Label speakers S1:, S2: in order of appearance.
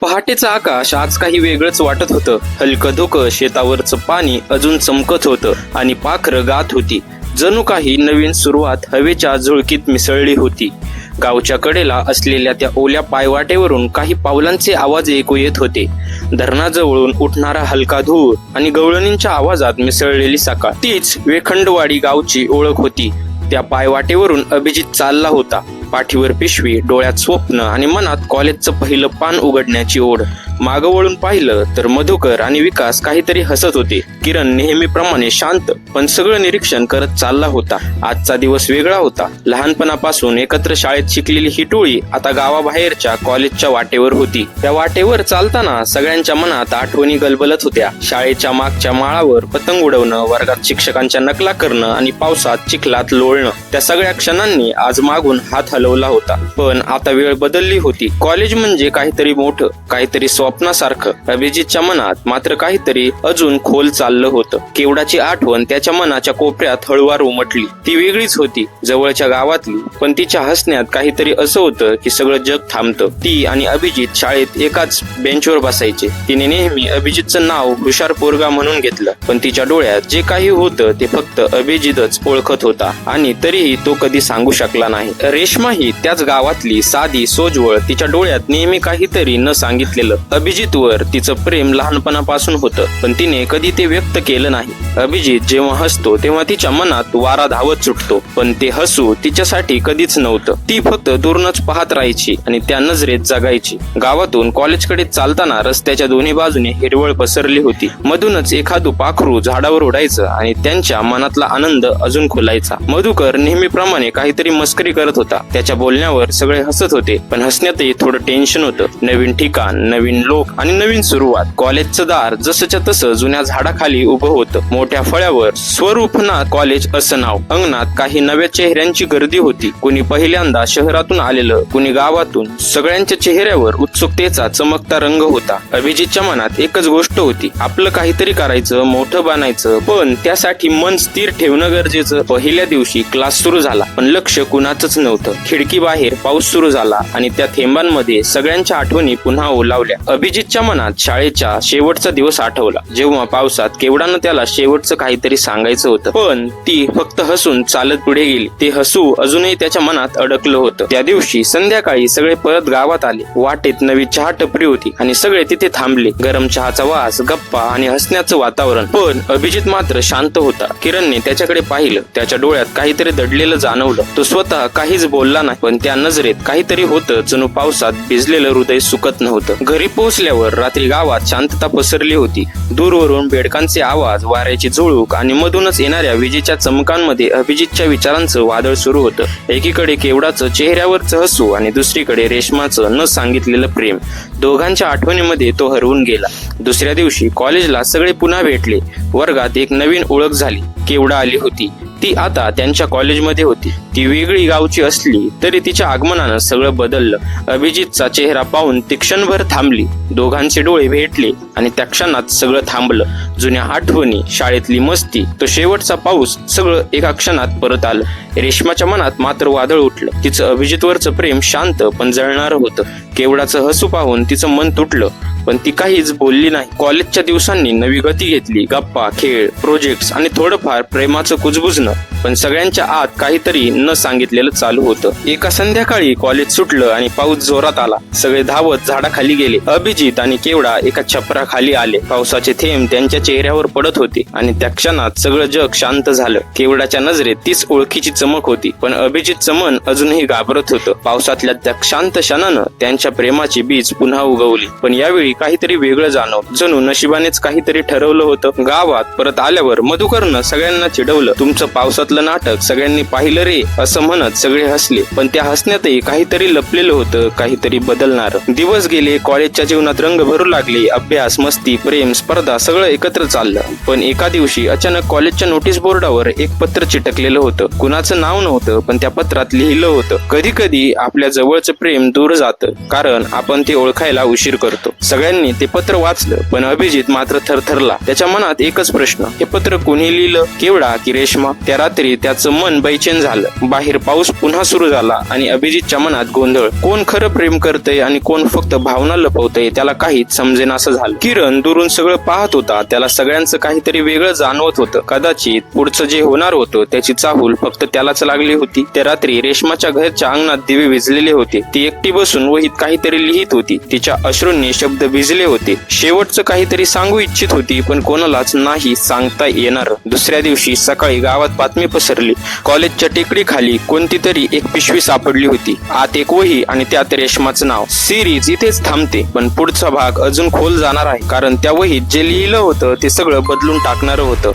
S1: पहाटेचं आकाश आज काही वेगळंच वाटत होतं. हलकं धुकं शेतावरचं पाणी अजून चमकत होतं आणि पाखरं गात होती. जणू काही नवीन सुरुवात हवेच्या झुळकीत मिसळली होती. गावच्या कडेला असलेल्या त्या ओल्या पायवाटेवरून काही पावलांचे आवाज ऐकू येत होते. धरणाजवळून उठणारा हलका धूर आणि गवळणींच्या आवाजात मिसळलेली सकाळ तीच वेखंडवाडी गावची ओळख होती. त्या पायवाटेवरून अभिजित चालला होता. पाठीवर पिशवी डोळ्यात स्वप्न आणि मनात कॉलेजचं पहिलं पान उघडण्याची ओढ. मागं वळून पाहिलं तर मधुकर आणि विकास काहीतरी हसत होते. किरण नेहमीप्रमाणे शांत पण सगळं निरीक्षण करत चालला होता. आजचा दिवस वेगळा होता. लहानपणापासून एकत्र शाळेत शिकलेली ही टोळी आता गावाबाहेरच्या कॉलेजच्या वाटेवर होती. त्या वाटेवर चालताना सगळ्यांच्या मनात आठवणी गलबलत होत्या. शाळेच्या मागच्या माळावर पतंग उडवणं वर्गात शिक्षकांच्या नकला करणं आणि पावसात चिखलात लोळणं त्या सगळ्या क्षणांनी आज मागून हात हलवला होता. पण आता वेळ बदलली होती. कॉलेज म्हणजे काहीतरी मोठं काहीतरी स्वप्नासारखं. अभिजितच्या मनात मात्र काहीतरी अजून खोल चाललं होतं. केवडाची आठवण त्याच्या मनाच्या कोपऱ्यात हळुवार उमटली. ती वेगळीच होती जवळच्या गावातली. पण तिच्या हसण्यात काहीतरी असं होतं की सगळं जग थांबतं. ती आणि अभिजित शाळेत एकाच बेंचवर बसायचे. तिने नेहमी अभिजितचं नाव हुशार पोरगा म्हणून घेतलं. पण तिच्या डोळ्यात जे काही होतं ते फक्त अभिजितच ओळखत होता. आणि तरीही तो कधी सांगू शकला नाही. रेश्मा ही त्याच गावातली साधी सोजवळ तिच्या डोळ्यात नेहमी काहीतरी न सांगितलेलं अभिजितवर तिचं प्रेम लहानपणापासून होतं पण तिने कधी ते व्यक्त केलं नाही. अभिजित जेव्हा हसतो तेव्हा तिच्या मनात वारा धावत सुटतो पण ते हसू तिच्यासाठी कधीच नव्हतं. ती फक्त दूरनच पाहत राहायची आणि त्या नजरेत जगायची. गावातून कॉलेजकडे चालताना रस्त्याच्या दोन्ही बाजूने हिरवळ पसरली होती. मधूनच एखादं पाखरू झाडावर उडायचं आणि त्यांच्या मनातला आनंद अजून खुलायचा. मधुकर नेहमीप्रमाणे काहीतरी मस्करी करत होता. त्याच्या बोलण्यावर सगळे हसत होते पण हसण्यातही थोडं टेन्शन होतं. नवीन ठिकाण नवीन लोक आणि नवीन सुरुवात. कॉलेजचं दार जसंच्या तसं जुन्या झाडाखाली उभं होतं. मोठ्या फळ्यावर स्वरूपनाथ कॉलेज असं नाव. अंगणात काही नव्या चेहऱ्यांची गर्दी होती. कुणी पहिल्यांदा शहरातून आलेलं कुणी गावातून. सगळ्यांच्या चेहऱ्यावर उत्सुकतेचा चमकता रंग होता. अभिजितच्या मनात एकच गोष्ट होती. आपलं काहीतरी करायचं मोठं बनायचं पण त्यासाठी मन स्थिर ठेवणं गरजेचं. पहिल्या दिवशी क्लास सुरू झाला पण लक्ष कुणाचंच नव्हतं. खिडकी बाहेर पाऊस सुरू झाला आणि त्या थेंबांमध्ये सगळ्यांच्या आठवणी पुन्हा ओलावल्या. अभिजितच्या मनात शाळेच्या शेवटचा दिवस आठवला. जेव्हा पावसात केवडानं त्याला शेवटचं काहीतरी सांगायचं होतं. पण ती फक्त हसून चालत पुढे गेली. ते हसू अजूनही त्याच्या मनात अडकलं होतं. त्या दिवशी संध्याकाळी सगळे परत गावात आले. वाटेत नवी चहा टपरी होती आणि सगळे तिथे थांबले. गरम चहाचा वास गप्पा आणि हसण्याचं वातावरण. पण अभिजित मात्र शांत होता. किरणने त्याच्याकडे पाहिलं. त्याच्या डोळ्यात काहीतरी दडलेलं जाणवलं. तो स्वतः काहीच बोलला नाही पण त्या नजरेत काहीतरी होतं. जणू पावसात भिजलेलं हृदय सुकत नव्हतं. घरी पोहोचल्यावर रात्री गावात शांतता पसरली होती. दूरवरून बेडकांचे आवाज वाऱ्याची झुळूक आणि मधूनच येणाऱ्या विजेच्या चमकांमध्ये अभिजितच्या विचारांचं वादळ सुरू होतं. एकीकडे केवडाचं चेहऱ्यावरचं हसू आणि दुसरीकडे रेशमाचं न सांगितलेलं प्रेम. दोघांच्या आठवणीमध्ये तो हरवून गेला. दुसऱ्या दिवशी कॉलेजला सगळे पुन्हा भेटले. वर्गात एक नवीन ओळख झाली. केवडा आली होती. ती आता त्यांच्या कॉलेजमध्ये होती. ती वेगळी गावची असली तरी तिच्या आगमनानं सगळं बदललं. अभिजितचा चेहरा पाहून ती क्षणभर थांबली. दोघांचे डोळे भेटले आणि त्या क्षणात सगळं थांबलं. जुन्या आठवणी शाळेतली मस्ती तो शेवटचा पाऊस सगळं एका क्षणात परत आलं. रेशमाच्या मनात मात्र वादळ उठलं. तिचं अभिजितवरचं प्रेम शांत पण जळणारं होतं. केवडाचं हसू पाहून तिचं मन तुटलं. पण ती काहीच बोलली नाही. कॉलेजच्या दिवसांनी नवी गती घेतली. गप्पा खेळ प्रोजेक्ट्स आणि थोडंफार प्रेमाचं कुजबुजणं. पण सगळ्यांच्या आत काहीतरी न सांगितलेलं चालू होतं. एका संध्याकाळी कॉलेज सुटलं आणि पाऊस जोरात आला. सगळे धावत झाडाखाली गेले. अभिजित आणि केवडा एका छपराखाली आले. पावसाचे थेंब त्यांच्या चेहऱ्यावर पडत होते आणि त्या क्षणात सगळं जग शांत झालं. केवडाच्या नजरेत तीच ओळखीची चमक होती. पण अभिजितचं मन अजूनही घाबरत होतं. पावसातल्या त्या शांत क्षणानं त्यांच्या प्रेमाची बीज पुन्हा उगवली. पण यावेळी काहीतरी वेगळं जाणव. जणू नशिबानेच काहीतरी ठरवलं होतं. गावात परत आल्यावर मधुकरनं सगळ्यांना चिडवलं. तुमचं पावसातलं नाटक सगळ्यांनी पाहिलं रे असं म्हणत सगळे हसले. पण त्या हसण्यातही काहीतरी लपलेलं होतं काहीतरी बदलणार. दिवस गेले कॉलेजच्या जीवनात रंग भरू लागले अभ्यास मस्ती प्रेम स्पर्धा सगळं एकत्र चाललं. पण एका दिवशी अचानक कॉलेजच्या नोटीस बोर्डावर एक पत्र चिटकलेलं होतं. कुणाचं नाव नव्हतं पण त्या पत्रात लिहिलं होतं. कधी कधी आपल्या जवळचं प्रेम दूर जातं कारण आपण ते ओळखायला उशीर करतो. सगळ्यांनी ते पत्र वाचलं पण अभिजित मात्र थरथरला. त्याच्या मनात एकच प्रश्न हे पत्र कोणी लिहिलं? केवडा की रेशमा? त्या रात्री त्याचं मन बैचेन झालं. बाहेर पाऊस पुन्हा सुरू झाला आणि अभिजितच्या मनात गोंधळ. कोण खरं प्रेम करतय आणि कोण फक्त भावना लपवतय त्याला काहीच समजेन असं झालं. किरण दुरून सगळं पाहत होता. त्याला सगळ्यांचं काहीतरी वेगळं जाणवत होतं. कदाचित पुढचं जे होणार होतं त्याची चाहूल फक्त त्यालाच लागली होती. त्या रात्री रेशमाच्या घरच्या अंगणात दिवे विजलेले होते. ती एकटी बसून वहीत काहीतरी लिहित होती. तिच्या अश्रूंनी शब्द भिजले होते. शेवटचं काहीतरी सांगू इच्छित होती पण कोणालाच नाही सांगता येणार. दुसऱ्या दिवशी सकाळी गावात बातमी पसरली. कॉलेजच्या टेकडी खाली कोणती तरी एक पिशवी सापडली होती. आत एक वही आणि त्यात रेशमाचं नाव. सिरीज इथेच थांबते पण पुढचा भाग अजून खोल जाणार आहे कारण त्या वहीत जे लिहिलं होतं ते सगळं बदलून टाकणारं होतं.